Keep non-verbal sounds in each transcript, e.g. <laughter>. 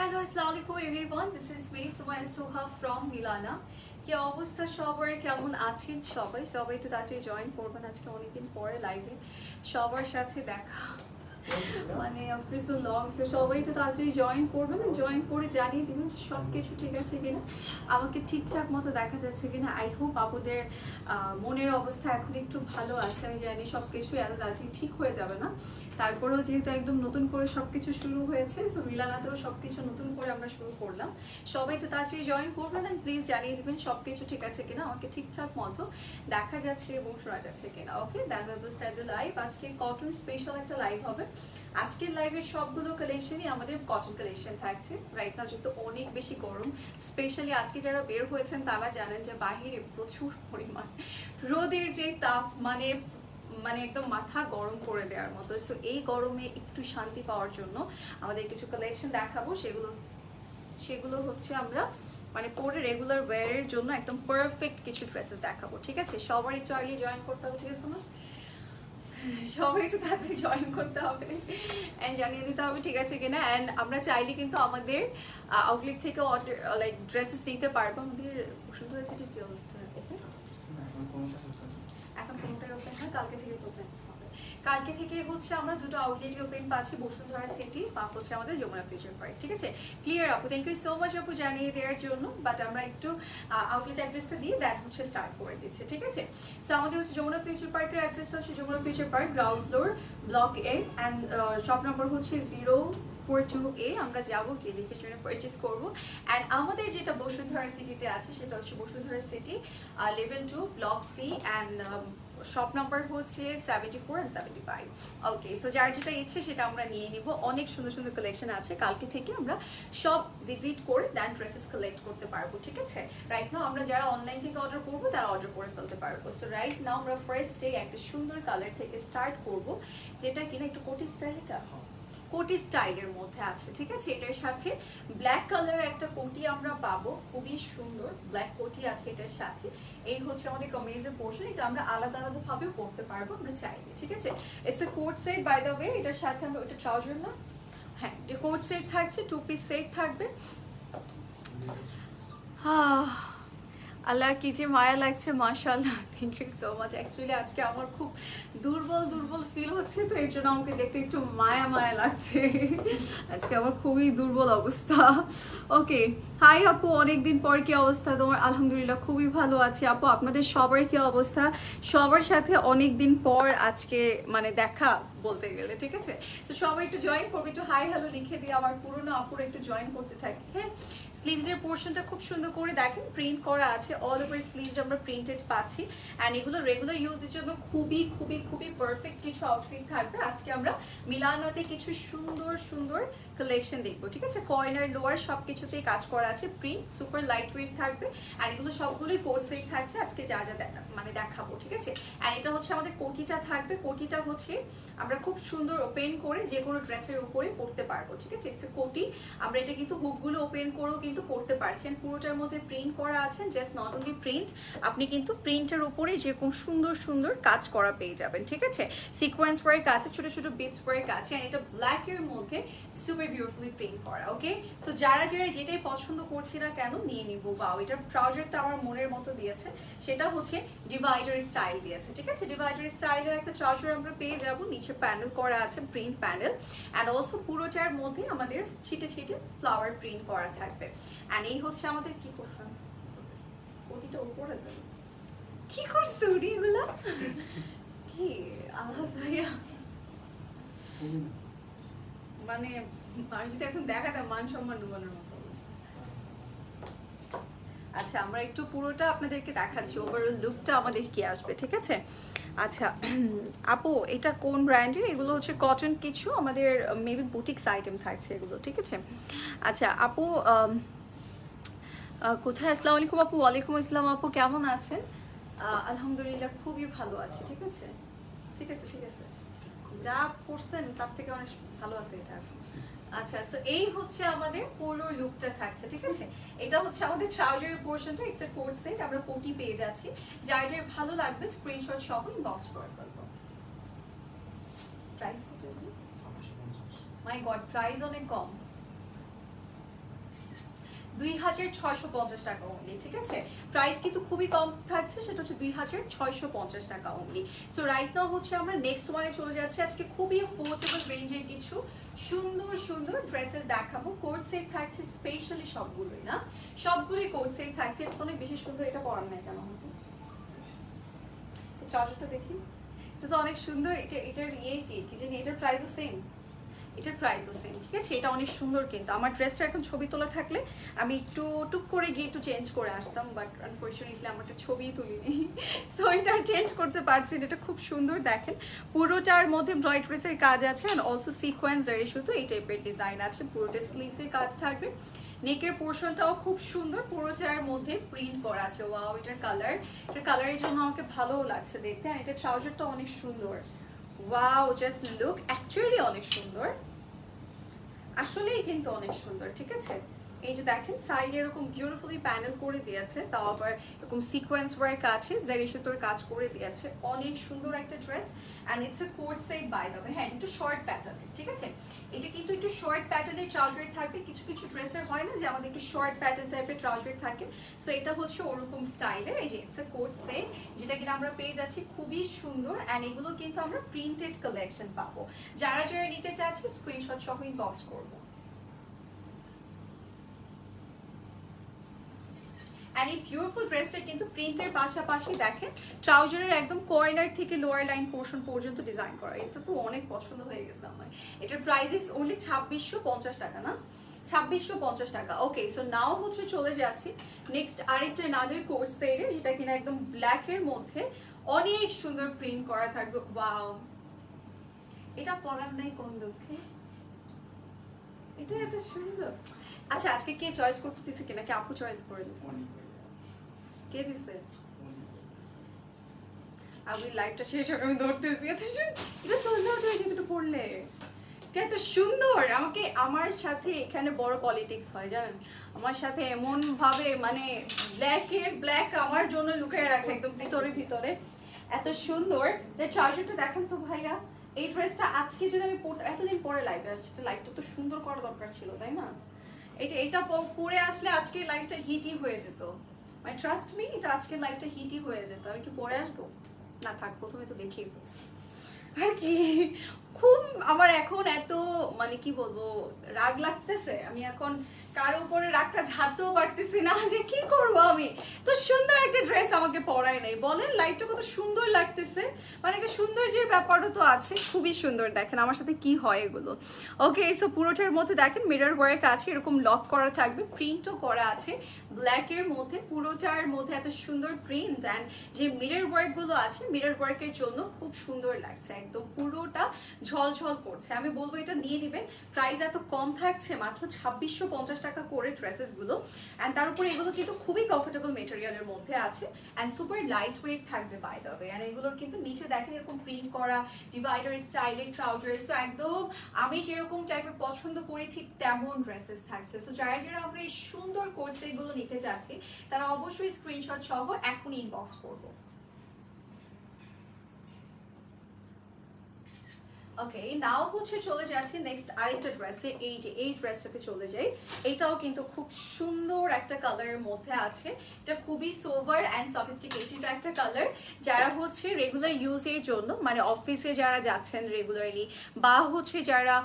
Hello আসসালামু everyone this is me সুমাই সোহা from মিলানা কি অবস্থা সবার? কেমন আছেন সবাই? সবাই একটু তাড়াতাড়ি জয়েন করবেন আজকে অনেকদিন পরে লাইভে সবার সাথে দেখা। মানে আপনি সো সবাই তো তাড়াতাড়ি জয়েন করবেন জয়েন করে জানিয়ে দিবেন যে সব কিছু ঠিক আছে কিনা। আমাকে ঠিকঠাক মতো দেখা যাচ্ছে কিনা। আই হোপ আপুদের মনের অবস্থা এখন একটু ভালো আছে। আমি জানি সব কিছু এত তাড়াতাড়ি ঠিক হয়ে যাবে না। তারপরেও যেহেতু একদম নতুন করে সব কিছু শুরু হয়েছে সো মিলানাতেও সব কিছু নতুন করে আমরা শুরু করলাম। সবাই তো তাড়াতাড়ি জয়েন করবেন অ্যান্ড প্লিজ জানিয়ে দিবেন সব কিছু ঠিক আছে কিনা, আমাকে ঠিকঠাক মতো দেখা যাচ্ছে এবং শোনা যাচ্ছে কিনা। Okay that will the live আজকে কটন স্পেশাল একটা লাইভ হবে। আজকের লাইভের সবগুলো কালেকশনই আমাদের কটন কালেকশন থাকছে। রাইট নাও যেহেতু অনেক বেশি গরম স্পেশালি আজকে যারা বের হয়েছেন তারা জানেন যে বাহিরে প্রচুর পরিমাণ রোদের যে তাপ মানে মানে একদম মাথা গরম করে দেওয়ার মতো। সো এই গরমে একটু শান্তি পাওয়ার জন্য আমাদের কিছু কালেকশন দেখাবো। সেগুলো সেগুলো হচ্ছে আমরা মানে পরে রেগুলার ওয়্যারের জন্য একদম পারফেক্ট কিছু ড্রেসেস দেখাবো। ঠিক আছে? সবারই আগে জয়েন করতে হবে, ঠিক আছে না সবাই একটু তাড়াতাড়ি জয়েন করতে হবে। অ্যান্ড জানিয়ে দিতে হবে ঠিক আছে কিনা? অ্যান্ড আমরা চাইলে কিন্তু আমাদের আউটলেট থেকে লাইক ড্রেসেস দিতে পারব। আমাদের বসুন্ধরা সিটির কি অবস্থা? এখন কোনটাই ওপেন হয়? কালকে থেকে ওপেন কালকে থেকে হচ্ছে আমরা দুটো আউটলেট ওপেন পাচ্ছি, বসুন্ধরা সিটি বা হচ্ছে আমাদের যমুনা ফিউচার পার্ক ঠিক আছে? ক্লিয়ার আপু থ্যাংক ইউ সো মাচ আপু জানিয়ে দেওয়ার জন্য বাট আমরা একটু আউটলেট অ্যাড্রেসটা দিয়ে দেন হচ্ছে স্টার্ট করে দিচ্ছি, ঠিক আছে? সো আমাদের হচ্ছে যমুনা ফিউচার পার্কের অ্যাড্রেসটা হচ্ছে Jamuna future park ground floor block A and shop number হচ্ছে জিরো ফোর টু এ আমরা যাব গিয়ে দেখে শুনে পারচেস করব। অ্যান্ড আমাদের যেটা বসুন্ধরা সিটিতে আছে, সেটা হচ্ছে Bashundhara city level two block C and shop number হচ্ছে seventy four and seventy five okay so যার যেটা ইচ্ছে সেটা আমরা নিয়ে নিব। অনেক সুন্দর সুন্দর কালেকশন আছে। কালকে থেকে আমরা সব ভিজিট করে দেন ড্রেসেস কালেক্ট করতে পারব, ঠিক আছে? রাইট নাও আমরা যারা অনলাইন থেকে অর্ডার করব, তারা অর্ডার করে ফেলতে পারব। সো রাইট নাও আমরা ফার্স্ট ডে একটা সুন্দর কালার থেকে স্টার্ট করব, যেটা কিনা একটু কোটি স্টাইল এটা কোটি স্টাইলের মধ্যে আছে ঠিক আছে? এটার সাথে ব্ল্যাক কালারের একটা কোটি আমরা পাবো খুবই সুন্দর ব্ল্যাক কোটি আছে এটার সাথে। এই হচ্ছে আমাদের কমিজের পোর্শন এটা আমরা আলাদা আলাদা ভাবেও পড়তে পারব আমরা চাইলে ঠিক আছে? It's a coat set by the way এটার সাথে আমরা ওটা ট্রাউজার না? হ্যাঁ এটা কোট সেট থাকছে টু পিস সেট থাকবে। আহ, আল্লাহ কি যে মায়া লাগছে, মাশাআল্লাহ। Thank you so much actually আজকে আমার খুব দুর্বল দুর্বল ফিল হচ্ছে, তো এর জন্য আমাকে দেখতে একটু মায়া মায়া লাগছে। আজকে আমার খুবই দুর্বল অবস্থা। ওকে হাই আপু, অনেকদিন পর কি অবস্থা? তোমার আলহামদুলিল্লাহ খুবই ভালো আছি। আপু, আপনাদের সবার কি অবস্থা? সবার সাথে অনেক দিন পর আজকে মানে দেখা বলতে গেলে, ঠিক আছে? তো সবাই একটু জয়েন করবে। একটু হাই হ্যালো লিখে দিয়ে আমার পুরোনো আপুর একটু জয়েন করতে থাকি হ্যাঁ? স্লিভসের পোর্শনটা খুব সুন্দর করে দেখেন প্রিন্ট করা আছে অল ওভার স্লিভস আমরা প্রিন্টেড পাচ্ছি। অ্যান্ড এগুলো রেগুলার ইউজের জন্য খুবই খুবই খুবই পারফেক্ট কিছু আউটফিট থাকবে। আজকে আমরা মিলানাতে কিছু সুন্দর সুন্দর কালেকশন দেখব, ঠিক আছে? কয়নার লোয়ার সব কিছুতেই কাজ করা আছে প্রিন্ট সুপার লাইট ওয়েট থাকবে। আর এগুলো সবগুলোই কোট সেট থাকছে, আজকে যা যা মানে দেখাবো, ঠিক আছে? আর এটা হচ্ছে আমাদের কোটিটা থাকবে। কোটিটা হচ্ছে আমরা খুব সুন্দর ওপেন করে যে কোনো ড্রেসের উপরে পরতে পারব, ঠিক আছে? ইটস এ কোটি আমরা এটা কিন্তু হুকগুলো ওপেন করেও কিন্তু পরতে পারছেন। পুরোটার মধ্যে প্রিন্ট করা আছে। জাস্ট নট অনলি প্রিন্ট আপনি কিন্তু প্রিন্টের উপরে যেরকম সুন্দর সুন্দর কাজ করা পেয়ে যাবেন, ঠিক আছে? সিকোয়েন্স ওয়ার্ক আছে, ছোট ছোট বিটস ওয়ার্ক আছে আর এটা ব্ল্যাক এর মধ্যে সুপার বিউটিফুলি প্রিন্ট করা ওকে সো যারা যারা যেটাই পছন্দ করছে না কেন, নিয়ে নিব। বা এটা ট্রাউজারটা আমার মনের মতো দিয়েছে। সেটা হচ্ছে ডিভাইডার স্টাইল দিয়েছে, ঠিক আছে? ডিভাইডার স্টাইলের একটা ট্রাউজার আমরা পেয়ে যাব। নিচে প্যানেল করা আছে প্রিন্ট প্যানেল অ্যান্ড অলসো পুরোটার মধ্যে আমাদের ছিটে ছিটে ফ্লাওয়ার প্রিন্ট করা থাকবে। এই হচ্ছে আমাদের কি করছেন ওটিটা উপরে দেন কি করছে এগুলা? কি? আল্লাহ ভাইয়া। মানে আমি যদি এখন দেখাতাম মান সম্মান ডুবানোর মতো আচ্ছা আমরা একটু পুরোটা আপনাদেরকে দেখাচ্ছি। ওভারঅল লুকটা আমাদের কি আসবে ঠিক আছে? আচ্ছা <clears throat> আপু এটা কোন ব্র্যান্ডের? এগুলো হচ্ছে কটন কিছু আমাদের মেবি বুটিক্স আইটেম থাকছে এগুলো ঠিক আছে? আচ্ছা আপু কোথায়? আসসালামু আলাইকুম আপু ওয়ালাইকুম আসসালাম আপু কেমন আছেন? আলহামদুলিল্লাহ খুবই ভালো আছে ঠিক আছে? ঠিক আছে ঠিক আছে। যা পড়ছেন তার থেকে অনেক ভালো আছে এটা। আচ্ছা সো এই হচ্ছে আমাদের পুরো লুকটা থাকছে ঠিক আছে? এটা হচ্ছে আমাদের ট্রাউজারের পোর্শনটা ইটস এ কোট সেট আমরা কোটি পেয়ে যাচ্ছি। যার যার ভালো লাগবে স্ক্রিনশট সহ ইনবক্স করে ফেলব। প্রাইস কত মাই গড প্রাইস অনেক কম। দুই হাজার ছয়শো পঞ্চাশ টাকা অনলি ঠিক আছে? প্রাইস কিন্তু খুবই কম থাকছে, সেটা হচ্ছে দুই হাজার ছয়শো পঞ্চাশ টাকা অনলি সো রাইট নাও হচ্ছে আমরা নেক্সট ওয়ানে চলে যাচ্ছি। আজকে খুবই অ্যাফোর্ডেবল রেঞ্জের কিছু সুন্দর সুন্দর ড্রেসেস দেখাবো। কোট সেট থাকছে স্পেশালি সবগুলোই, না? সবগুলোই কোট সেট থাকছে। অনেক বেশি সুন্দর, এটা পরার নাই কেন? হতো চার্জারটা দেখি। এটা তো অনেক সুন্দর, এটা, এটার ইয়ে কি? কি জানি, এটার প্রাইসও সেম এটার প্রাইসও সেম ঠিক আছে? এটা অনেক সুন্দর কিন্তু। আমার ড্রেসটা এখন ছবি তোলা থাকলে আমি একটু টুক করে গিয়ে একটু চেঞ্জ করে আসতাম বাট আনফর্চুনেটলি আমার একটা ছবিই তুলিনি। <laughs> সো এটা চেঞ্জ করতে পারছি। এটা খুব সুন্দর, দেখেন। পুরোটার মধ্যে ব্রাইট ড্রেসের কাজ আছে অ্যান্ড অলসো সিকোয়েন্স এর শুধু এই টাইপের ডিজাইন আছে। পুরোটা স্লিভসের কাজ থাকবে। নেকের পোর্শনটাও খুব সুন্দর। পুরোটার মধ্যে প্রিন্ট করা আছে। ওয়াও এটার কালার এটার কালারের জন্য আমাকে ভালোও লাগছে দেখতে আর এটার ট্রাউজারটা অনেক সুন্দর। ওয়াও জাস্ট লুক অ্যাকচুয়ালি অনেক সুন্দর। আসলেই কিন্তু অনেক সুন্দর ঠিক আছে? এই যে দেখেন সাইডে এরকম বিউটিফুলি প্যানেল করে দিয়েছে, তাও আবার এরকম সিকোয়েন্স ওয়ার্ক আছে জারি সুতোর কাজ করে দিয়েছে। অনেক সুন্দর একটা dress and it's a coat side by দেবে হ্যাঁ একটু শর্ট প্যাটার্নের ঠিক আছে? এটা কিন্তু একটু শর্ট প্যাটার্নের ট্রাউজার থাকবে, কিছু কিছু ড্রেসের হয় না যে আমাদের একটু শর্ট প্যাটার্ন টাইপের ট্রাউজার থাকে। সো এটা হচ্ছে ওরকম স্টাইলের এই যে ইটস এ কোট সেট যেটা কিনা আমরা পেয়ে যাচ্ছি, খুবই সুন্দর অ্যান্ড এগুলো কিন্তু আমরা প্রিন্টেড কালেকশন পাবো। যারা যারা নিতে চাচ্ছি স্ক্রিনশট সহ ইনবক্স করব। অ্যান্ড এই বিউটিফুল ড্রেসটা কিন্তু প্রিন্টের পাশাপাশি দেখেন ট্রাউজারের একদম কর্নার থেকে লোয়ার লাইন পোর্শন পর্যন্ত ডিজাইন করা। এটা তো অনেক পছন্দ হয়ে গেছে আমার। এটার প্রাইস ইস অনলি ছাব্বিশশো পঞ্চাশ টাকা না? ছাব্বিশশো পঞ্চাশ টাকা। ওকে সো নাও হচ্ছে চলে যাচ্ছি নেক্সট আরেকটা নাদের কোর্স তৈরি যেটা কিনা একদম ব্ল্যাকের মধ্যে অনেক সুন্দর প্রিন্ট করা থাকবে। ওয়াও এটা পরার নাই কোন দুঃখে? এটা এত সুন্দর। আচ্ছা আজকে কে চয়েস করতে দিছে কিনা? কি আপু চয়েস করে দিছে? কে দিছে? আমি লাইভটা শেষ আমি ধরতেছি, এত এটা সুন্দর হয়েছে এটা পড়লে। এটা এত সুন্দর! আমাকে, আমার সাথে এখানে বড় পলিটিক্স হয়, জানেন? আমার সাথে এমন ভাবে মানে ব্ল্যাকের ব্ল্যাক আমার জন্য লুকিয়ে রাখে, একদম ভিতরে ভিতরে। এত সুন্দর! চার্জারটা দেখান তো ভাইয়া। এই ড্রেসটা আজকে যদি আমি এতদিন পরে লাইভে আসছি লাইভটা তো সুন্দর করা দরকার ছিল, তাই না? এটা এটা পরে আসলে আজকে লাইফটা হিটই হয়ে যেত। মানে ট্রাস্ট মি এটা আজকের লাইফটা হিটই হয়ে যেত। আমি কি পরে আসব? না থাক, প্রথমে তো দেখেই ফেলছি। আর কি? খুব আমার এখন এত মানে কি বলব, রাগ লাগতেছে। আমি এখন কারও উপরে রাগটা ঝাড়তেও পারতেছি না যে কি করব আমি। তো সুন্দর একটা ড্রেস আমাকে পরায় নাই। বলেন লাইফটা কত সুন্দর লাগতেছে। মানে একটা সৌন্দর্যের ব্যাপারও তো আছে। খুবই সুন্দর, দেখেন আমার সাথে কি হয় এগুলো। ওকে সো পুরোটার মধ্যে দেখেন মিরর ওয়ার্ক আছে, এরকম লক করা থাকবে প্রিন্টও করা আছে। ব্ল্যাকের মধ্যে, পুরোটার মধ্যে এত সুন্দর প্রিন্ট অ্যান্ড যে মিরর ওয়ার্কগুলো আছে মিরর ওয়ার্কের জন্য খুব সুন্দর লাগছে। একদম পুরোটা ঝলঝল করছে। আমি বলব এটা নিয়ে নেবেন প্রাইস এত কম থাকছে, মাত্র ছাব্বিশশো পঞ্চাশ টাকা করে ড্রেসেসগুলো অ্যান্ড তার উপরে এগুলো কিন্তু খুবই কমফোর্টেবল মেটেরিয়ালের মধ্যে আছে। অ্যান্ড সুপার লাইট ওয়েট থাকবে বাই দ্য ওয়ে অ্যান্ড এগুলোর কিন্তু নিচে দেখেন এরকম প্রিন্ট করা ডিভাইডার স্টাইলের ট্রাউজার সো একদম আমি যেরকম টাইপের পছন্দ করি, ঠিক তেমন ড্রেসেস থাকছে। সো যারা যারা আমরা এই সুন্দর কোর্স এগুলো নিতে চাচ্ছি তারা অবশ্যই স্ক্রিনশট সহ এখনই ইনবক্স করব। ওকে নাও হচ্ছে চলে যাচ্ছি নেক্সট আরেকটা ড্রেসে এই যে, এই ড্রেসটাতে চলে যাই। এটাও কিন্তু খুব সুন্দর একটা কালারের মধ্যে আছে। এটা খুবই সোভার অ্যান্ড সফিস্টিকেটেড একটা কালার যারা হচ্ছে রেগুলার ইউজের জন্য মানে অফিসে যারা যাচ্ছেন রেগুলারলি বা হচ্ছে যারা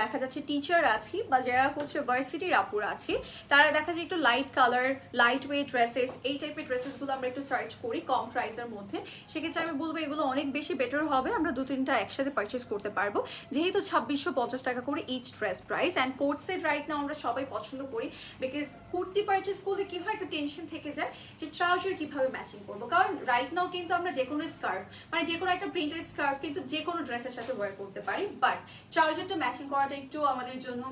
দেখা যাচ্ছে টিচার আছি, বা যারা হচ্ছে ভার্সিটির আপুর আছি, তারা দেখা যায় একটু light colour light weight dresses এই টাইপের ড্রেসেসগুলো আমরা একটু সার্চ করি কম প্রাইসের মধ্যে। সেক্ষেত্রে আমি বলব এগুলো অনেক বেশি বেটার হবে। আমরা দু তিনটা একসাথে পারচেস করতে পারব। যেহেতু ছাব্বিশশো পঞ্চাশ টাকা করে each dress price and coat set right না আমরা সবাই পছন্দ করি বিকজ কুর্তি পারচেস করলে কি হয়? একটা টেনশন থেকে যায় যে ট্রাউজার কীভাবে ম্যাচিং করব? কারণ রাইট নাও কিন্তু আমরা যে কোনো স্কার্ফ মানে যে কোনো একটা প্রিন্টেড স্কার্ফ কিন্তু যে কোনো ড্রেসের সাথে ওয়ার করতে পারি। বাট ট্রাউজারটা ম্যাচিং করাটা একটু আমাদের জন্য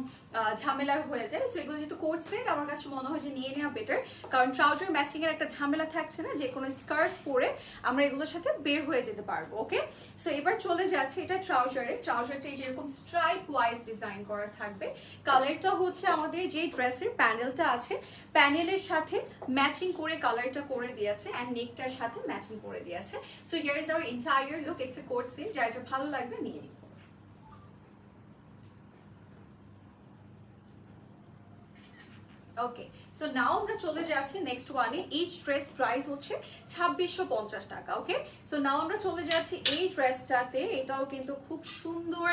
ঝামেলার হয়ে যায়। সো এগুলো যেহেতু সেট আমার কাছে মনে হয় যে নিয়ে নেওয়া বেটার কারণ ট্রাউজার ম্যাচিং এর একটা ঝামেলা থাকছে না, যে কোনো স্কার্ফ পরে আমরা এগুলোর সাথে বের হয়ে যেতে পারব ওকে সো এবার চলে যাচ্ছে এটা ট্রাউজারে ট্রাউজারটা যেরকম স্ট্রাইপ ওয়াইজ ডিজাইন করা থাকবে। কালারটা হচ্ছে আমাদের যে ড্রেসের প্যানেলটা আছে প্যানেলের সাথে ম্যাচিং করে কালারটা করে দিয়েছে অ্যান্ড নেকটার সাথে ম্যাচিং করে দিয়েছে। So here is our look it's a coat set যার যা ভালো লাগবে নিয়ে ওকে সো নাও আমরা চলে যাচ্ছি নেক্সট ওয়ানে ইচ ড্রেস প্রাইস হচ্ছে ছাব্বিশশো পঞ্চাশ টাকা ওকে সো নাও আমরা চলে যাচ্ছি এই ড্রেসটাতে এটাও কিন্তু খুব সুন্দর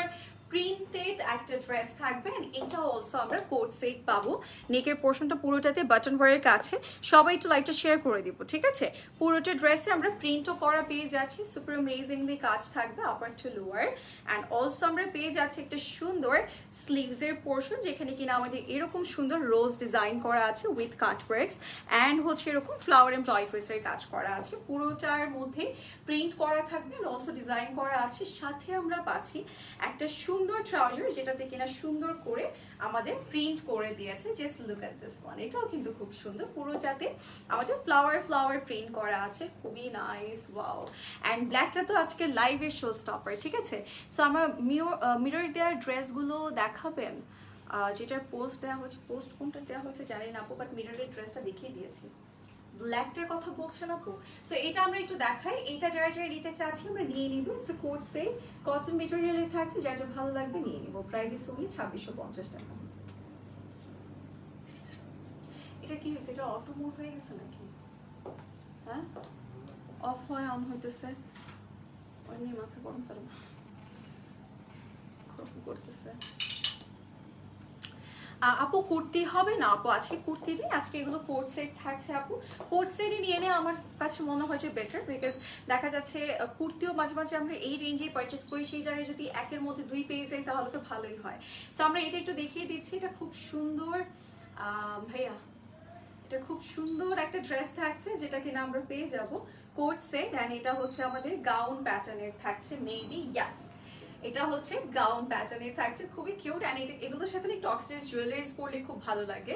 প্রিন্টেড একটা ড্রেস থাকবে এটাও অলসো আমরা কোট সেট পাবো। নেকের পোর্শনটা পুরোটাতে বাটন ওয়ারের কাছে। সবাই একটু লাইকটা শেয়ার করে দিব, ঠিক আছে? পুরোটা ড্রেসে আমরা প্রিন্টও করা পেয়ে যাচ্ছি। সুপার অ্যামেজিংলি কাজ থাকবে upper to lower and also আমরা পেয়ে যাচ্ছি একটা সুন্দর স্লিভসের পোর্শন যেখানে কিনা আমাদের এরকম সুন্দর রোজ ডিজাইন করা আছে উইথ কাট ওয়ার্কস অ্যান্ড হচ্ছে এরকম ফ্লাওয়ার এন্ড জয়ফ্রেসের কাজ করা আছে। পুরোটার মধ্যে প্রিন্ট করা থাকবে অ্যান্ড অলসো ডিজাইন করা আছে। সাথে আমরা পাচ্ছি একটা সুন্দর ট্রাউজার যেটাতে কিনা সুন্দর করে আমাদের প্রিন্ট করে দিয়েছে just look at this one এটাও কিন্তু খুব সুন্দর, পুরোটাতে আমাদের ফ্লাওয়ার ফ্লাওয়ার প্রিন্ট করা আছে, খুবই নাইস ওয়াও অ্যান্ড ব্ল্যাকটা তো আজকে লাইভের শো স্টপার ঠিক আছে? সো আমার মিরর দেওয়ার ড্রেসগুলো দেখাবেন। যেটার পোস্ট দেওয়া হচ্ছে পোস্ট কোনটা দেওয়া হচ্ছে জানি না আপু বাট মিররের ড্রেসটা দেখিয়ে দিয়েছি। ব্ল্যাকটার কথা বলছেন আপু? সো এটা আমরা একটু দেখাই। এটা যারা যারা নিতে চাচ্ছি আমরা নিয়ে নিব। ইটস কোট সে কটন মেটেরিয়ালে থাকছে। যার যা ভালো লাগবে, নিয়ে নিব। প্রাইস ইস ওনলি ছাব্বিশশো পঞ্চাশ টাকা। এটা কি হয়েছে? এটা অটো মোড হয়ে গেছে নাকি? হ্যাঁ? অফ হয় অন হইতেছে। ওই নিয়ে মাথা গরম করতেছে। আপু কুর্তি হবে না আপু? আজকে কুর্তি নেই, আজকে এগুলো কোট সেট থাকছে আপু। কোট সেটই নিয়ে নেওয়া আমার কাছে মনে হয়েছে বেটার বিকজ দেখা যাচ্ছে কুর্তিও মাঝে মাঝে আমরা এই রেঞ্জেই পারচেস করি, সেই জায়গায় যদি একের মধ্যে দুই পেয়ে যাই তাহলে তো ভালোই হয়। সো আমরা এটা একটু দেখিয়ে দিচ্ছি, এটা খুব সুন্দর ভাইয়া, এটা খুব সুন্দর একটা ড্রেস থাকছে যেটা কিনা আমরা পেয়ে যাব। কোট সেট অ্যান্ড এটা হচ্ছে আমাদের গাউন প্যাটার্নের থাকছে মেবি ইয়াস এটা হচ্ছে গাউন প্যাটার্নের থাকছে, খুবই কিউট অ্যান্ড এটা এগুলোর সাথে একটু অক্সিডেন্স জুয়েলারিজ পরলে খুব ভালো লাগে,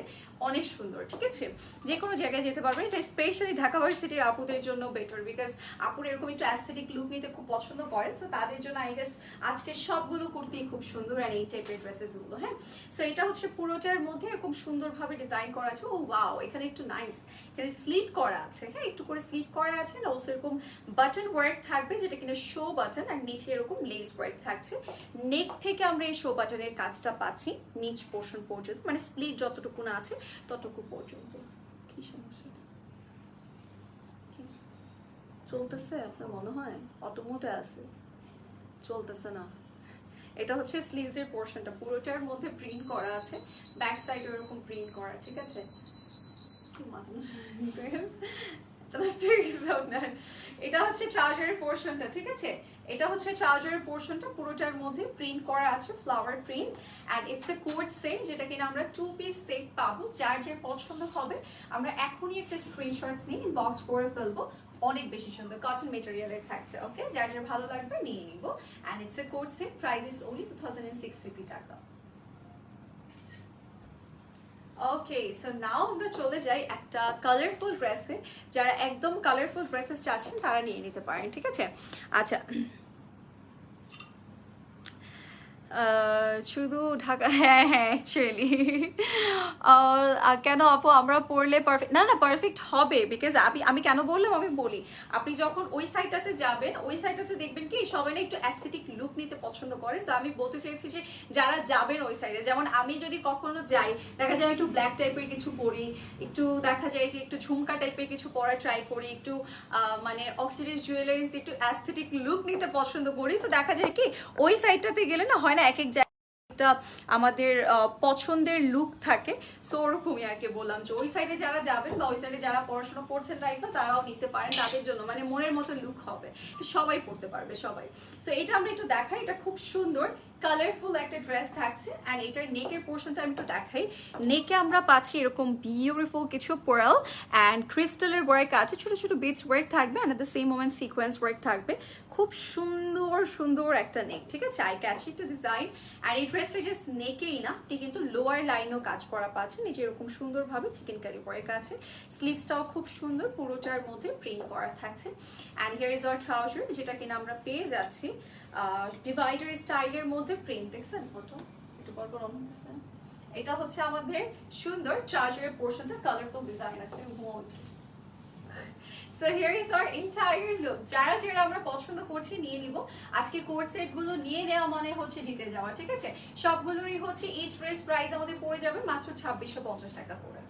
অনেক সুন্দর, ঠিক আছে? যে কোনো জায়গায় যেতে পারবেন, এটা স্পেশালি ঢাকা ভার্সিটির আপুদের জন্য বেটার বিকজ আপুর এরকম একটু অ্যাস্থেটিক লুক নিতে খুব পছন্দ করেন সো তাদের জন্য আই গেস আজকে সবগুলো কুর্তি খুব সুন্দর আর এই টাইপের ড্রেসেসগুলো হ্যাঁ? সো এটা হচ্ছে পুরোটার মধ্যে এরকম সুন্দরভাবে ডিজাইন করা আছে, ও ওয়াও এখানে একটু নাইস এখানে স্লিট করা আছে হ্যাঁ? একটু করে স্লিট করা আছে অলসো এরকম বাটন ওয়ার্ক থাকবে যেটা কিনা শো বাটন আর নিচে এরকম লেস ওয়ার্ক থাকছে। নেক থেকে আমরা এই শো বাটনের কাজটা পাচ্ছি নিচ পোর্শন পর্যন্ত মানে স্লিট যতটুকু না আছে ততটুকু পর্যন্ত। কি সমস্যা? চলতেছে আপনার মনে হয়? অটোমোটে আছে। চলতেছে না। এটা হচ্ছে স্লিভসের পোর্শনটা পুরোটার মধ্যে প্রিন্ট করা আছে। ব্যাক সাইড এরকম প্রিন্ট করা ঠিক আছে? <laughs> এটা হচ্ছে ট্রাউজারের পোর্শনটা ঠিক আছে? এটা হচ্ছে ট্রাউজারের পোর্শনটা পুরোটার মধ্যে প্রিন্ট করা আছে flower print and it's a coat set যেটা কিনা আমরা টু পিস সেট পাবো, যার যার পছন্দ হবে, আমরা এখনই একটা স্ক্রিনশটস নিয়ে বক্স করে ফেলব, অনেক বেশি সুন্দর কটন মেটেরিয়ালের থাকছে ওকে যার যার ভালো লাগবে নিয়ে নিব and it's a coat set price is only two thousand six fifty টাকা। ওকে সো নাও আমরা চলে যাই একটা কালারফুল ড্রেসে যারা একদম কালারফুল ড্রেসেস চাচ্ছেন, তারা নিয়ে নিতে পারেন, ঠিক আছে? আচ্ছা শুধু ঢাকা <laughs> হ্যাঁ হ্যাঁ অ্যাকচুয়ালি <laughs> কেন আপু? আমরা পড়লে পারফেক্ট না না পারফেক্ট হবে বিকজ আমি আমি কেন বললাম? আমি বলি, আপনি যখন ওই সাইডটাতে যাবেন, ওই সাইডটাতে দেখবেন কি, সবাই না একটু অ্যাস্থেটিক লুক নিতে পছন্দ করে। সো আমি বলতে চাইছি যে, যারা যাবেন ওই সাইডে যেমন আমি যদি কখনো যাই, দেখা যায় একটু ব্ল্যাক টাইপের কিছু পরি, একটু দেখা যায় যে, একটু ঝুমকা টাইপের কিছু পরা ট্রাই করি, একটু মানে অক্সিডেন্স জুয়েলারিজ দিয়ে একটু অ্যাস্থেটিক লুক নিতে পছন্দ করি। সো দেখা যায় কি, ওই সাইডটাতে গেলে না হয় না এক এক জায়গায় আমাদের পছন্দের লুক থাকে। সো ওরকমই আর কি বললাম যে ওই সাইডে যারা যাবেন বা ওই সাইডে যারা পড়াশোনা করছেন রাইট না তারাও নিতে পারেন। তাদের জন্য মানে মনের মতো লুক হবে। সবাই পড়তে পারবে, সবাই। সো এটা আমরা একটু দেখাই। এটা খুব সুন্দর। কালারফুল একটা ড্রেস থাকছে। অ্যান্ড এটার নেকের পোর্শনটা আমি একটু দেখাই। নেকে আমরা পাচ্ছি এরকম বিউটিফুল কিছু পোরাল অ্যান্ড ক্রিস্টালের ওয়ার্ক আছে। ছোট ছোট বিটস ওয়ার্ক থাকবে। And the same moment sequence work থাকবে। খুব সুন্দর সুন্দর একটা নেক ঠিক আছে? আই ক্যাচ একটা ডিজাইন আর এই ড্রেসটা জাস্ট নেকেই না, আপনি কিন্তু লোয়ার লাইনও কাজ করা পাচ্ছেন। এই এরকম সুন্দরভাবে চিকেন কারি ওয়ার্ক আছে স্লিভসটাও খুব সুন্দর, পুরোটার মধ্যে প্রিন্ট করা থাকছে। And here is our trouser যেটা কিনা আমরা পেয়ে যাচ্ছি। ডিভাইডার স্টাইলের মধ্যে প্রিন্ট দেখছেন? ফটো একটু পর এটা হচ্ছে আমাদের সুন্দর ট্রাউজারের পোর্শনটা কালারফুল ডিজাইন আছে। So here is our entire look যারা যারা আমরা পছন্দ করছি নিয়ে নিব। আজকে কোট সেটগুলো নিয়ে নেওয়া মানে হচ্ছে জিতে যাওয়া, ঠিক আছে? সবগুলোরই হচ্ছে ইচ ড্রেস প্রাইস আমাদের পড়ে যাবে মাত্র ছাব্বিশশো পঞ্চাশ টাকা করে।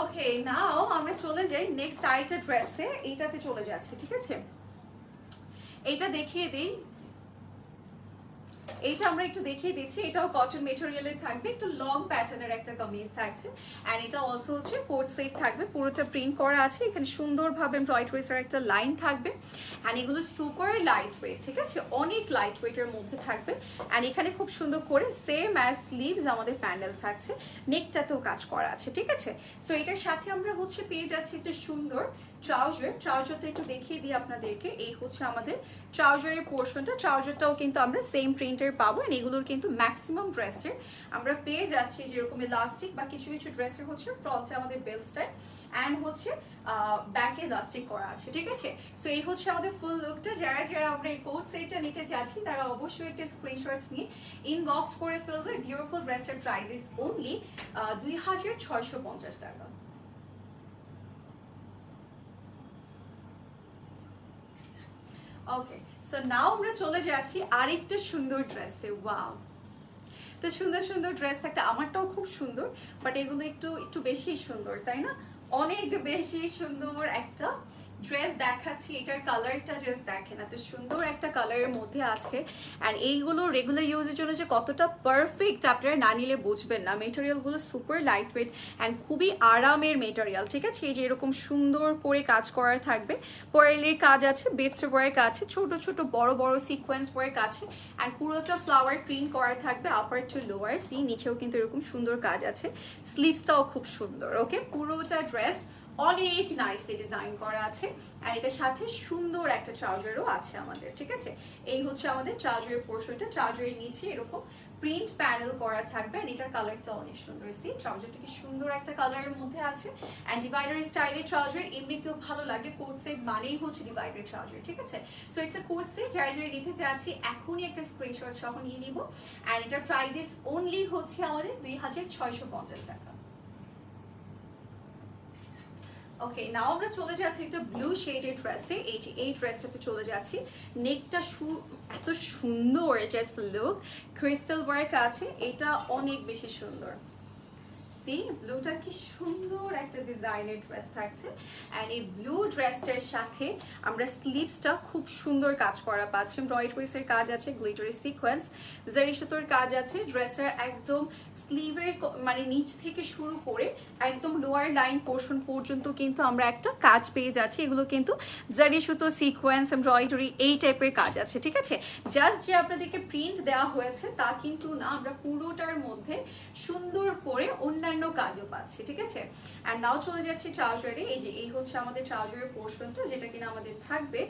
ওকে নাও আমরা চলে যাই নেক্সট আইটা ড্রেসে এইটাতে চলে যাচ্ছে, ঠিক আছে? এটা দেখিয়ে দিই। এইটা আমরা একটু দেখিয়ে দিচ্ছি। এটাও কটন মেটেরিয়ালে থাকবে। একটু লং প্যাটার্নের একটা কামিজ থাকছে। অ্যান্ড এটা অলসো হচ্ছে কোট সেট থাকবে। পুরোটা প্রিন্ট করা আছে। এখানে সুন্দরভাবে এমব্রয়েড ওয়েসের একটা লাইন থাকবে। অ্যান্ড এগুলো সুপার লাইট ওয়েট ঠিক আছে? অনেক লাইট ওয়েটের মধ্যে থাকবে। অ্যান্ড এখানে খুব সুন্দর করে সেম অ্যাজ স্লিভস আমাদের প্যান্ডেল থাকছে। নেকটাতেও কাজ করা আছে, ঠিক আছে? সো এটার সাথে আমরা হচ্ছে পেয়ে যাচ্ছি একটা সুন্দর ট্রাউজার ট্রাউজারটা একটু দেখিয়ে দিই আপনাদেরকে। এই হচ্ছে আমাদের ট্রাউজারের পোর্শনটা ট্রাউজারটাও কিন্তু আমরা সেম প্রিন্টের পাবো and এগুলোর কিন্তু ম্যাক্সিমাম ড্রেসের আমরা পেয়ে যাচ্ছি যেরকম ইলাস্টিক বা কিছু কিছু ড্রেসের হচ্ছে ফ্রন্টে আমাদের বেল স্টাইল অ্যান্ড হচ্ছে ব্যাকে ইলাস্টিক করা আছে, ঠিক আছে? সো এই হচ্ছে আমাদের ফুল লুকটা যারা যারা আমরা এই কোট সেটটা নিতে যাচ্ছি, তারা অবশ্যই একটা স্ক্রিনশটস নিয়ে ইনবক্স করে ফেলবে বিউটিফুল ড্রেসের প্রাইস ইস অনলি দুই হাজার ছয়শো পঞ্চাশ টাকা। ওকে সো নাও আমরা চলে যাচ্ছি আরেকটা সুন্দর ড্রেসে ওয়াও তো সুন্দর সুন্দর ড্রেস থাকতে আমারটাও খুব সুন্দর বাট এগুলো একটু একটু বেশি সুন্দর, তাই না? অনেক বেশি সুন্দর একটা ড্রেস দেখাচ্ছি, এটার কালারটা জাস্ট দেখেন, এত সুন্দর একটা কালারের মধ্যে আছে। অ্যান্ড এইগুলো রেগুলার ইউজের জন্য যে কতটা পারফেক্ট আপনারা না নিলে বুঝবেন না। মেটেরিয়ালগুলো সুপার লাইট ওয়েট অ্যান্ড খুবই আরামের মেটেরিয়াল ঠিক আছে? এই যে এরকম সুন্দর করে কাজ করা থাকবে। পয়েলের কাজ আছে বেডস ওয়ার্ক আছে ছোট ছোট বড় বড় সিকোয়েন্স ওয়ার্ক আছে অ্যান্ড পুরোটা ফ্লাওয়ার প্রিন্ট করা থাকবে আপার টু লোয়ার সি নিচেও কিন্তু এরকম সুন্দর কাজ আছে। স্লিভসটাও খুব সুন্দর ওকে পুরোটা ড্রেস অনেক নাইসলি ডিজাইন করা আছে। আর এটার সাথে সুন্দর একটা ট্রাউজারও আছে আমাদের, ঠিক আছে? এই হচ্ছে আমাদের ট্রাউজারের পোর্শনটা ট্রাউজারের নিচে এরকম প্রিন্ট প্যানেল করা থাকবে আর এটার কালারটা অনেক সুন্দর। সি ট্রাউজারটা কি সুন্দর একটা কালারের মধ্যে আছে। অ্যান্ড ডিভাইডার স্টাইলের ট্রাউজার এমনিতেও ভালো লাগে। কোট সেট মানেই হচ্ছে ডিভাইডার ট্রাউজার ঠিক আছে? So it's a coat set যারা যারা নিতে চাচ্ছি এখনই একটা স্ক্রিনশট সহ নিয়ে নিব। অ্যান্ড এটার প্রাইজেস অনলি হচ্ছে আমাদের দুই হাজার ছয়শো পঞ্চাশ টাকা। ওকে নাও আমরা চলে যাচ্ছি একটা ব্লু শেডের ড্রেসে এই যে, এই ড্রেসটাতে চলে যাচ্ছি। নেকটা এত সুন্দর জাস্ট লুক ক্রিস্টাল ওয়ার্ক আছে। এটা অনেক বেশি সুন্দর। সি ব্লুটা কি সুন্দর একটা ডিজাইনের ড্রেস থাকছে। অ্যান্ড এই ব্লু ড্রেসটার সাথে আমরা স্লিভসটা খুব সুন্দর কাজ করা পাচ্ছি। ব্রয়েড ওয়েসের কাজ আছে গ্লিটারি সিকোয়েন্স জারি সুতোর কাজ আছে। ড্রেসের একদম স্লিভের মানে নিচ থেকে শুরু করে একদম লোয়ার লাইন পোর্শন পর্যন্ত কিন্তু আমরা একটা কাজ পেয়ে যাচ্ছি। এগুলো কিন্তু জারি সুতো সিকোয়েন্স এমব্রয়ডারি এই টাইপের কাজ আছে, ঠিক আছে? জাস্ট যে আপনাদেরকে প্রিন্ট দেওয়া হয়েছে, তা কিন্তু না, আমরা পুরোটার মধ্যে সুন্দর করে অন্যান্য কাজও পাচ্ছি, ঠিক আছে? অ্যান্ড নাও চলে যাচ্ছি ট্রাউজারে এই যে, এই হচ্ছে আমাদের ট্রাউজারের পোর্শনটা যেটা কিনা আমাদের থাকবে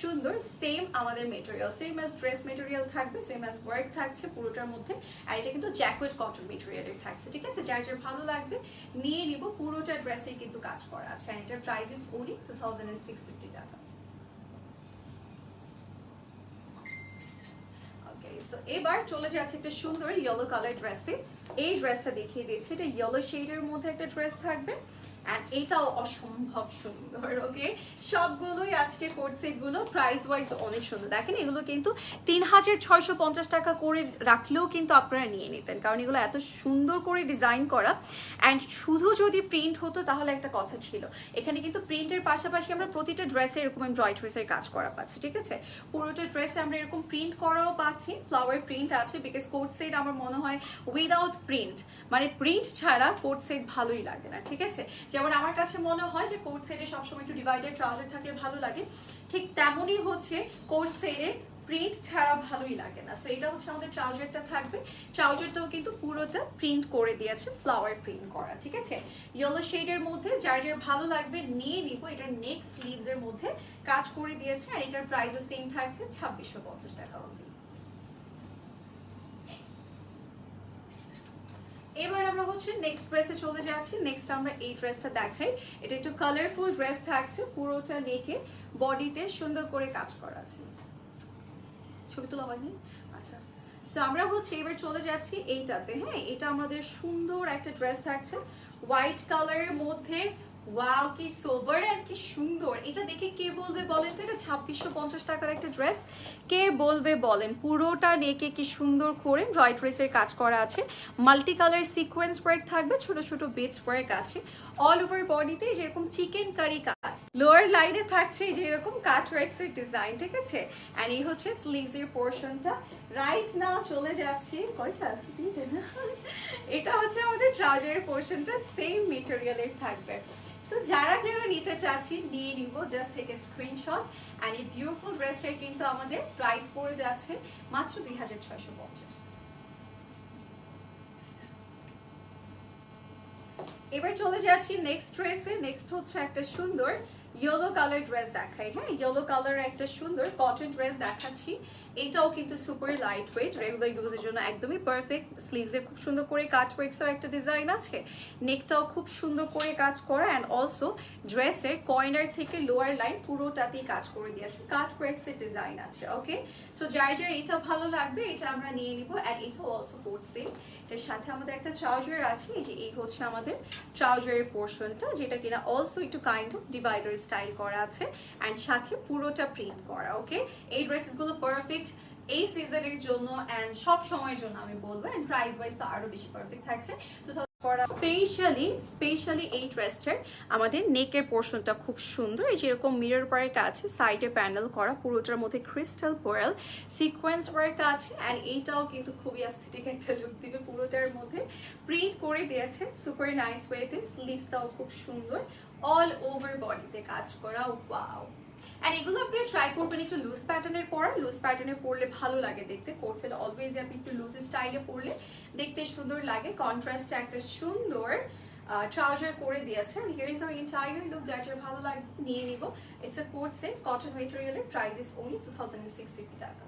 সুন্দর সেম আমাদের material same as dress material থাকবে সেম অ্যাজ ওয়ার্ক থাকছে পুরোটার মধ্যে, আর এটা কিন্তু জ্যাকেট কটন মেটেরিয়ালের থাকছে, ঠিক আছে? যার যার ভালো লাগবে, নিয়ে নিব, পুরোটা ড্রেসে কিন্তু কাজ করা আছে অ্যান্ড এটার price is only two thousand fifty টাকা। এবার চলে যাচ্ছে একটা সুন্দর ইয়েলো কালার ড্রেসে এই ড্রেসটা দেখিয়ে দিচ্ছি এটা ইয়েলো শেডের মধ্যে একটা ড্রেস থাকবে। অ্যান্ড এটাও অসম্ভব সুন্দর ওকে সবগুলোই আজকে কোট সেটগুলো প্রাইস ওয়াইজ অনেক সুন্দর। দেখেন, এগুলো কিন্তু তিন হাজার ছয়শো পঞ্চাশ টাকা করে রাখলেও কিন্তু আপনারা নিয়ে নিতেন। কারণ এগুলো এত সুন্দর করে ডিজাইন করা। অ্যান্ড শুধু যদি প্রিন্ট হতো, তাহলে একটা কথা ছিল। এখানে কিন্তু প্রিন্টের পাশাপাশি আমরা প্রতিটা ড্রেসে এরকম ড্রেসের কাজ করা পাচ্ছি, ঠিক আছে? পুরোটা ড্রেসে আমরা এরকম প্রিন্ট করাও পাচ্ছি। ফ্লাওয়ার প্রিন্ট আছে বিকজ কোট সেট আমার মনে হয় উইদাউট প্রিন্ট মানে প্রিন্ট ছাড়া কোট সেট ভালোই লাগে না, ঠিক আছে? যেমন আমার কাছে মনে হয় যে কোট সেটে সবসময় একটু ডিভাইডেড ট্রাউজার থাকলে ভালো লাগে। ঠিক তেমনই হচ্ছে কোট সেটে প্রিন্ট ছাড়া ভালোই লাগে না। সো এটা হচ্ছে আমাদের ট্রাউজারটা থাকবে। ট্রাউজারটাও কিন্তু পুরোটা প্রিন্ট করে দিয়েছে ফ্লাওয়ার প্রিন্ট করা, ঠিক আছে? ইয়েলো শেডের মধ্যে যার যার ভালো লাগবে নিয়ে নিব। এটার নেক্সট স্লিভস এর মধ্যে কাজ করে দিয়েছে, আর এটার প্রাইসও সেম থাকছে, ছাব্বিশশো পঞ্চাশ টাকা অবধি এবার আমরা হচ্ছে নেক্সট ড্রেসে চলে যাচ্ছি। নেক্সট আমরা এই ড্রেসটা দেখাই। এটা একটু কালারফুল ড্রেস থাকছে, পুরোটা নেকে বডিতে সুন্দর করে কাজ করা আছে। ছবি তোলা হয়নি? আচ্ছা। সো আমরা হচ্ছে এবার চলে যাচ্ছি এইটাতে হ্যাঁ? এটা আমাদের সুন্দর একটা ড্রেস থাকছে। হোয়াইট কালারের মধ্যে ওয়াও কি সোবার আর কি সুন্দর। এটা দেখে কে বলবে বলেন তো? এটা ছাব্বিশশো পঞ্চাশ টাকার একটা ড্রেস কে বলবে বলেন? পুরোটা নেকে কি সুন্দর করে ড্রেসের কাজ করা আছে। মাল্টি কালার সিকোয়েন্স ওয়ার্ক থাকবে, ছোট ছোট বিটস ওয়ার্ক আছে। অল ওভার বডিতে যেরকম চিকেন কারি কাজ। লোয়ার লাইনে থাকছে যে এরকম কাট ওয়ার্কস এর ডিজাইন ঠিক আছে? অ্যান্ড এই হচ্ছে স্লিভস এর পোর্শনটা রাইট না চলে যাচ্ছি। কয়টা? এটা হচ্ছে আমাদের ট্রাউজারের পোর্শনটা সেম মেটেরিয়ালের থাকবে। সো যারা যারা নিতে চাচ্ছি, নিয়ে নিব। Just take a screenshot and এই বিউটিফুল ড্রেসটার কিন্তু আমাদের প্রাইস পড়ে যাচ্ছে মাত্র দুই হাজার ছয়শো পঞ্চাশ। এবার চলে যাচ্ছি নেক্সট ড্রেসে নেক্সট হচ্ছে একটা সুন্দর ইয়েলো কালার ড্রেস দেখাই হ্যাঁ ইয়েলো কালার একটা সুন্দর কটন ড্রেস দেখাচ্ছি। এটাও কিন্তু সুপার লাইট ওয়েট রেগুলার ইউজের জন্য একদমই পারফেক্ট স্লিভসে খুব সুন্দর করে কাজ ওয়েক্সের একটা ডিজাইন আছে। নেকটাও খুব সুন্দর করে কাজ করা অ্যান্ড অলসো ড্রেসের কর্নার থেকে লোয়ার লাইন পুরোটাতেই কাজ করে দিয়েছে। কাট ওয়েক্সের ডিজাইন আছে ওকে সো যার যার এটা ভালো লাগবে, এটা আমরা নিয়ে নিব অ্যান্ড এটাও অলসো করছে এটার সাথে আমাদের একটা ট্রাউজার আছে, এই যে এই হচ্ছে আমাদের ট্রাউজারের পোর্শনটা যেটা কিনা অলসো একটু কাইন্ড অফ ডিভাইডার স্টাইল করা আছে অ্যান্ড সাথে পুরোটা প্রিন্ট করা ওকে এই ড্রেসেসগুলো পারফেক্ট এই সিজনের জন্য অ্যান্ড সব সময়ের জন্য আমি বলব অ্যান্ড প্রাইস ওয়াইজ তো আরও বেশি পারফেক্ট থাকছে। স্পেশালি স্পেশালি এই ড্রেসটার আমাদের নেকের পোর্শনটা খুব সুন্দর। এই যেরকম মিরর ওয়ার্ক আছে সাইডে প্যানেল করা, পুরোটার মধ্যে ক্রিস্টাল পোয়েল সিকোয়েন্স ওয়ার্ক আছে অ্যান্ড এইটাও কিন্তু খুবই অ্যাস্থেটিক একটা লুক দিবে পুরোটার মধ্যে। প্রিন্ট করে দিয়েছে সুপার নাইস ওয়েতে স্লিভসটাও খুব সুন্দর। অল ওভার বডিতে কাজ করা ওয়াও অ্যান্ড এগুলো আপনি ট্রাই করবেন একটু লুজ প্যাটার্নের পরা লুজ প্যাটার্নে পরলে ভালো লাগে দেখতে। কোর্সের অলওয়েজ আপনি একটু লুজ স্টাইলে পরলে দেখতে সুন্দর লাগে। কন্ট্রাস্টে একটা সুন্দর ট্রাউজার করে দিয়েছে। And here is our entire look যার ভালো লাগে, নিয়ে নিব। It's a coat set cotton মেটেরিয়ালের price is only two thousand six fifty টাকা।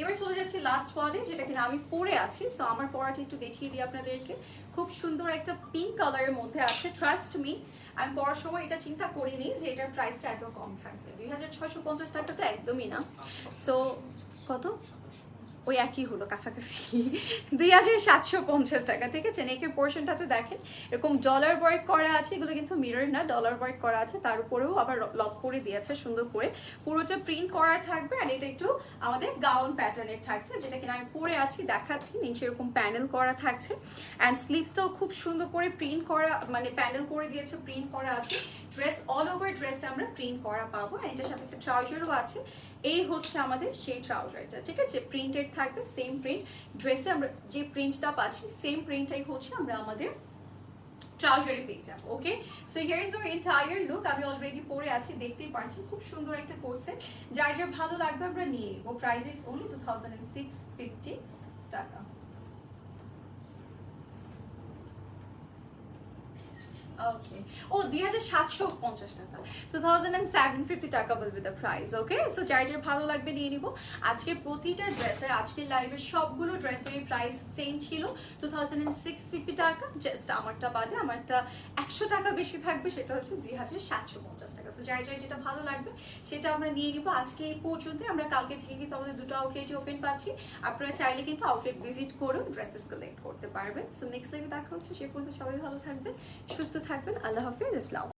এবার চলে যাচ্ছি লাস্ট ওয়ানে যেটা কিনা আমি পরে আছি। সো আমার পরাটি একটু দেখিয়ে দিই আপনাদেরকে। খুব সুন্দর একটা পিঙ্ক কালারের মধ্যে আছে ট্রাস্ট মি আমি পড়ার সময় এটা চিন্তা করিনি যে এটার প্রাইসটা এত কম থাকবে। দুই হাজার ছয়শো পঞ্চাশ টাকা তো একদমই না। সো কত? ওই একই হলো কাছাকাছি। দুই হাজার সাতশো পঞ্চাশ টাকা, ঠিক আছে? নেকের পোর্শনটাতে দেখেন, এরকম ডলার ওয়ার্ক করা আছে, এগুলো কিন্তু মিরর না ডলার ওয়ার্ক করা আছে, তার উপরেও আবার লক করে দিয়েছে, সুন্দর করে। পুরোটা প্রিন্ট করা থাকবে, আর এটা একটু আমাদের গাউন প্যাটার্নের থাকছে, যেটা কিনা আমি পরে আছি, দেখাচ্ছি নিচে এরকম প্যানেল করা থাকছে। অ্যান্ড স্লিভসটাও খুব সুন্দর করে প্রিন্ট করা মানে প্যানেল করে দিয়েছে প্রিন্ট করা আছে। ড্রেস অল ওভার ড্রেসে আমরা প্রিন্ট করা পাবো আর এটার সাথে একটা ট্রাউজারও আছে। এই হচ্ছে আমাদের সেই ট্রাউজারটা ঠিক আছে? প্রিন্টেড থাকবে সেম প্রিন্ট ড্রেসে আমরা যে প্রিন্টটা পাচ্ছি সেম প্রিন্টটাই হচ্ছে আমরা আমাদের ট্রাউজারে পেয়ে যাব okay so here is our entire look আমি অলরেডি পরে আছি, দেখতেই পাচ্ছি খুব সুন্দর একটা কোর্সে যার যার ভালো লাগবে আমরা নিয়ে নিবো। Price is only two thousand six fifty টাকা। পঞ্চাশ টাকা। নিয়ে প্রতিটা সবগুলো প্রাইস ছিল। বাদে বেশি থাকবে, সেটা হচ্ছে দুই হাজার সাতশো পঞ্চাশ টাকা। সো যেটা ভালো লাগবে, সেটা আমরা নিয়ে আজকে এই পর্যন্ত আমরা কালকে থেকে আমাদের দুটো ওপেন পাচ্ছি। আপনারা চাইলে কিন্তু আউটলেট ভিজিট ড্রেসেস কালেক্ট করতে পারবেন। সো নেক্সট দেখা হচ্ছে, সে পর্যন্ত সবাই ভালো থাকবেন, সুস্থ থাকবেন। আল্লাহ হাফিজ ইসলাম